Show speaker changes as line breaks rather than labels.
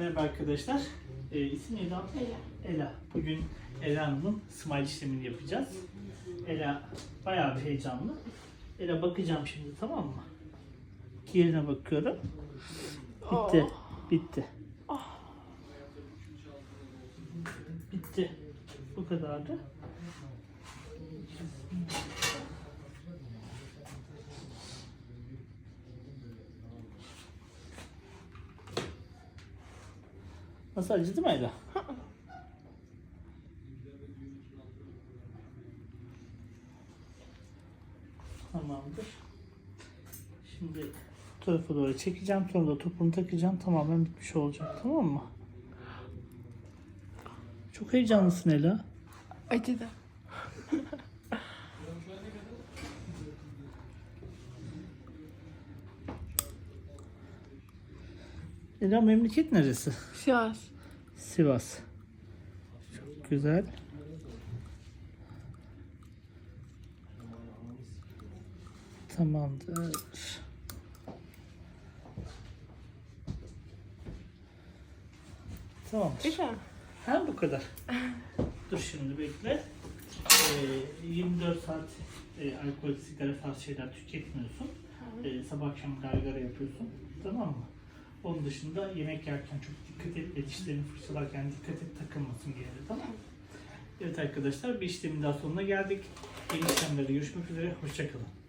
Merhaba arkadaşlar. Ee, isim neydi?
Ela.
Ela. Bugün Ela Hanım'ın smile işlemini yapacağız. Ela bayağı bir heyecanlı. Ela bakacağım şimdi tamam mı? Yerine bakıyorum. Bitti. Bitti. Bitti. Bu kadardı. Nasıl acıdı mı? Tamamdır. Şimdi tarafa doğru çekeceğim. Sonra da topunu takacağım. Tamamen bitmiş olacak. Tamam mı? Çok heyecanlısın Ela.
Acıdı.
Ela memleket neresi?
Şans.
Sivas. Çok güzel. Tamamdır. Tamam.
Güzel.
Ha bu kadar. Dur şimdi bekle. Ee, 24 saat e, alkol, sigara tarzı şeyler tüketmiyorsun. Ee, sabah akşam gargara yapıyorsun. Tamam mı? Onun dışında yemek yerken çok dikkat et dişlerini fırçalarken dikkat et takılmasın bir tamam mı? Evet arkadaşlar bir işlemin daha sonuna geldik. Yeni işlemlerde görüşmek üzere. Hoşçakalın.